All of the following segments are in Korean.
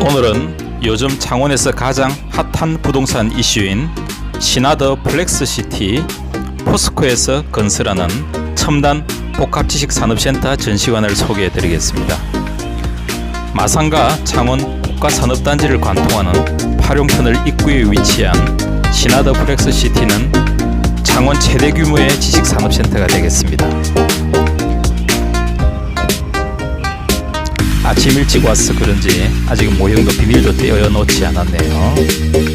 오늘은 요즘 창원에서 가장 핫한 부동산 이슈인 신하더 플렉스시티 포스코에서 건설하는 첨단 복합지식산업센터 전시관을 소개해 드리겠습니다. 마산과 창원 국가산업단지를 관통하는 파룡터널 입구에 위치한 신하더 플렉스시티는 창원 최대 규모의 지식산업센터가 되겠습니다. 아침 일찍 와서 그런지 아직 모형도 비닐도 떼어 놓지 않았네요.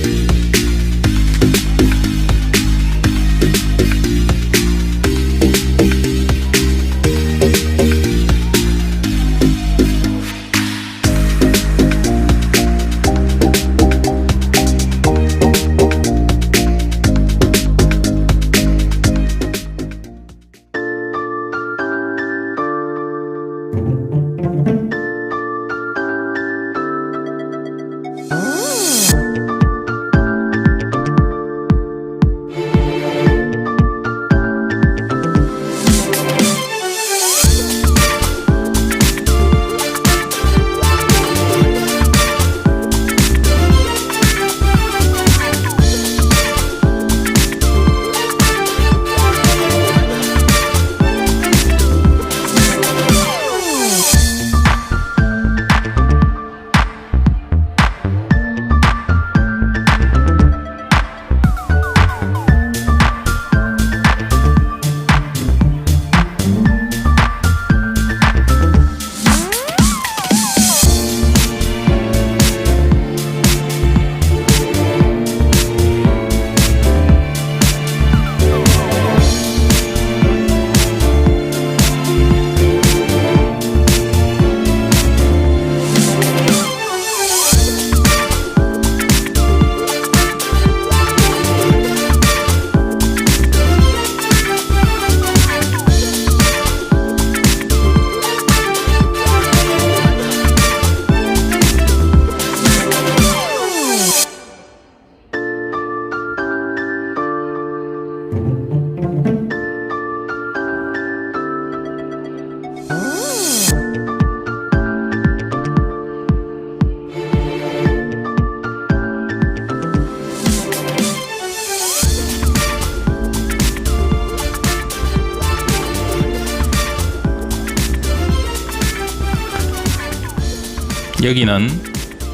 여기는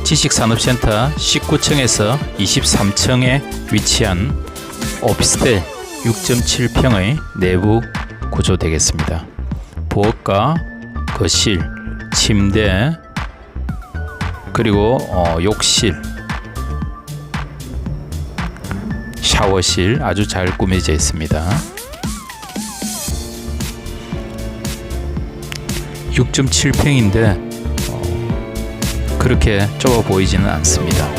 지식산업센터 19층에서 23층에 위치한 오피스텔 6.7평의 내부 구조 되겠습니다. 부엌과 거실, 침대, 그리고 어, 욕실, 샤워실 아주 잘 꾸며져 있습니다. 6.7평인데 그렇게 좁아 보이지는 않습니다.